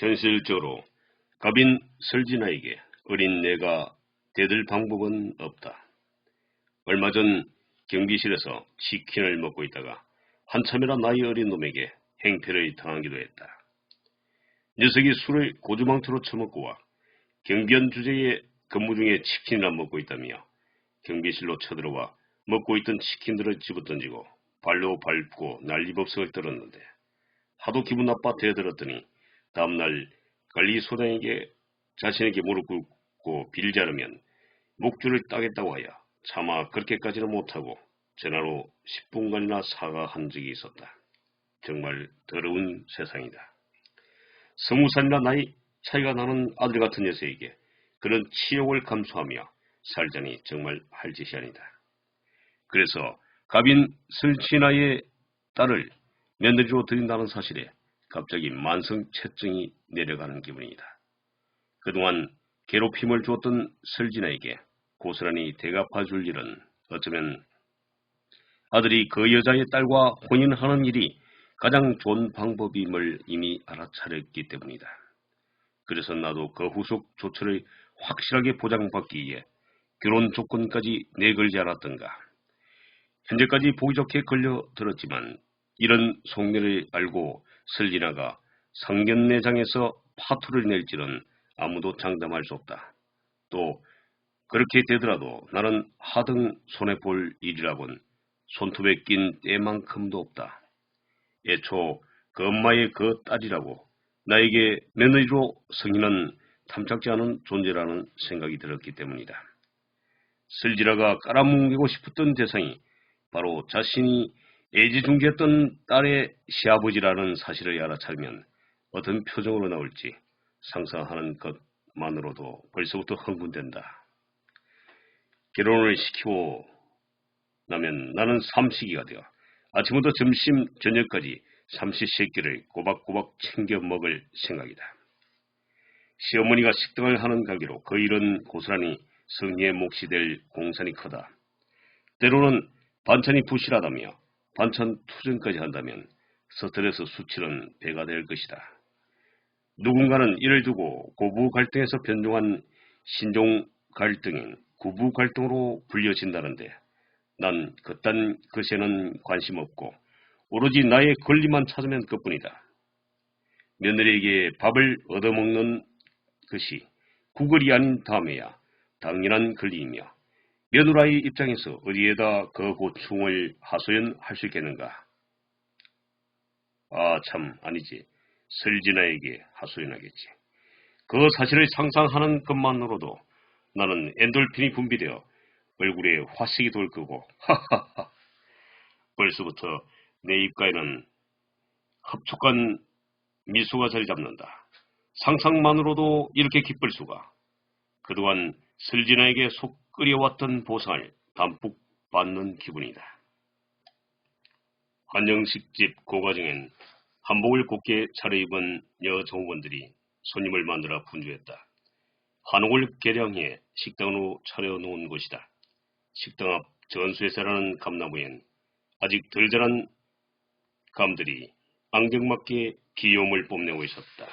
현실적으로 갑인 설진아에게 어린 내가 대들 방법은 없다. 얼마 전 경비실에서 치킨을 먹고 있다가 한참이나 나이 어린 놈에게 행패를 당하기도 했다. 녀석이 술을 고주망태로 처먹고 와 경비원 주제에 근무 중에 치킨이나 먹고 있다며 경비실로 쳐들어와 먹고 있던 치킨들을 집어던지고 발로 밟고 난리법석을 떨었는데 하도 기분 나빠 대들었더니 다음날 관리소장에게 자신에게 무릎 꿇고 빌자르면 목줄을 따겠다고 하여 차마 그렇게까지는 못하고 전화로 10분간이나 사과한 적이 있었다. 정말 더러운 세상이다. 스무 살이나 나이 차이가 나는 아들 같은 녀석에게 그런 치욕을 감수하며 살자니 정말 할 짓이 아니다. 그래서 갑인 설친아의 딸을 며느리로 들인다는 사실에 갑자기 만성체증이 내려가는 기분이다. 그동안 괴롭힘을 주었던 설진아에게 고스란히 대갚아 줄 일은 어쩌면 아들이 그 여자의 딸과 혼인하는 일이 가장 좋은 방법임을 이미 알아차렸기 때문이다. 그래서 나도 그 후속 조처를 확실하게 보장받기 위해 결혼 조건까지 내걸지 않았던가. 현재까지 보기 좋게 걸려들었지만 이런 속내를 알고 설진아가 상견례장에서 파토를 낼지는 아무도 장담할 수 없다. 또 그렇게 되더라도 나는 하등 손해 볼 일이라곤 손톱에 낀 때만큼도 없다. 애초 그 엄마의 그 딸이라고 나에게 며느리로 승인은 탐탁지 않은 존재라는 생각이 들었기 때문이다. 슬지라가 깔아뭉개고 싶었던 대상이 바로 자신이 애지중지했던 딸의 시아버지라는 사실을 알아차리면 어떤 표정으로 나올지 상상하는 것만으로도 벌써부터 흥분된다. 결혼을 시키고 나면 나는 삼식이가 되어 아침부터 점심, 저녁까지 삼시 세끼를 꼬박꼬박 챙겨 먹을 생각이다. 시어머니가 식당을 하는 가게로 그 일은 고스란히 성리의 몫이 될 공산이 크다. 때로는 반찬이 부실하다며 반찬 투정까지 한다면 스트레스 수치는 배가 될 것이다. 누군가는 이를 두고 고부 갈등에서 변종한 신종 갈등인 구부 갈등으로 불려진다는데 난 그딴 것에는 관심 없고 오로지 나의 권리만 찾으면 그뿐이다. 며느리에게 밥을 얻어먹는 것이 구걸이 아닌 다음에야 당연한 권리이며 며느라의 입장에서 어디에다 그 고충을 하소연할 수 있겠는가? 아, 참, 아니지. 설진아에게 하소연하겠지. 그 사실을 상상하는 것만으로도 나는 엔돌핀이 분비되어 얼굴에 화색이 돌 거고, 하하하. 벌써부터 내 입가에는 흡족한 미소가 자리 잡는다. 상상만으로도 이렇게 기쁠 수가. 그동안 슬진아에게 속 끓여왔던 보상을 담뿍 받는 기분이다. 한정식집 고가정엔 한복을 곱게 차려입은 여종원들이 손님을 만들어 분주했다. 한옥을 개량해 식당으로 차려놓은 곳이다. 식당 앞 전수회사라는 감나무엔 아직 덜 자란 감들이 앙증맞게 기욤을 뽐내고 있었다.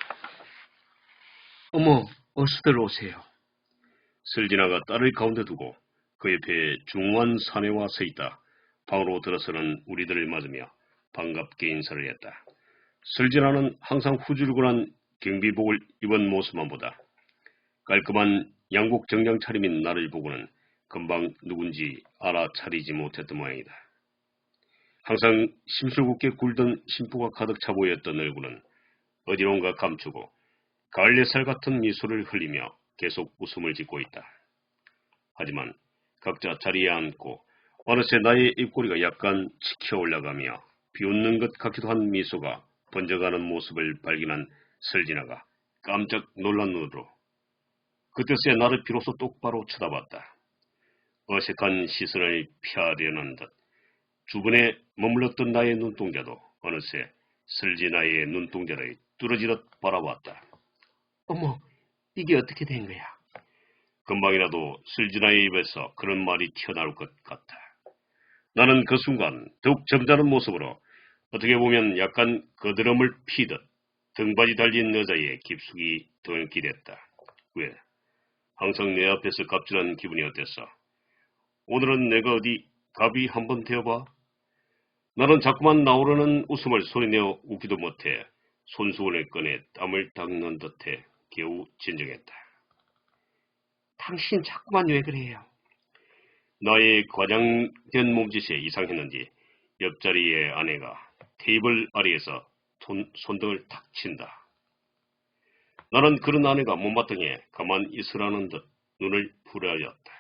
어머, 어서들 오세요. 슬진아가 딸을 가운데 두고 그 옆에 중후한 사내와 서 있다. 방으로 들어서는 우리들을 맞으며 반갑게 인사를 했다. 슬진아는 항상 후줄근한 경비복을 입은 모습만 보다 깔끔한 양복 정장 차림인 나를 보고는 금방 누군지 알아차리지 못했던 모양이다. 항상 심술궂게 굴던 심부가 가득 차 보였던 얼굴은 어디론가 감추고 햇살 같은 미소를 흘리며 계속 웃음을 짓고 있다. 하지만 각자 자리에 앉고 어느새 나의 입꼬리가 약간 치켜 올라가며 비웃는 것 같기도 한 미소가 번져가는 모습을 발견한 설진아가 깜짝 놀란 눈으로 그때서야 나를 비로소 똑바로 쳐다봤다. 어색한 시선을 피하려는 듯 주변에 머물렀던 나의 눈동자도 어느새 설진아의 눈동자를 뚫어지듯 바라봤다. 어머, 이게 어떻게 된 거야? 금방이라도 슬진아의 입에서 그런 말이 튀어나올 것 같아. 나는 그 순간 더욱 점잖은 모습으로 어떻게 보면 약간 거드름을 피듯 등받이 달린 여자의 깊숙이 기댔다. 왜? 항상 내 앞에서 갑질한 기분이 어땠어? 오늘은 내가 어디 갑이 한번 되어봐? 나는 자꾸만 나오려는 웃음을 소리내어 웃기도 못해 손수건을 꺼내 땀을 닦는 듯해 겨우 진정했다. 당신 자꾸만 왜 그래요? 나의 과장된 몸짓에 이상했는지 옆자리의 아내가 테이블 아래에서 손, 손등을 탁 친다. 나는 그런 아내가 못마땅해 가만 있으라는 듯 눈을 부라렸다.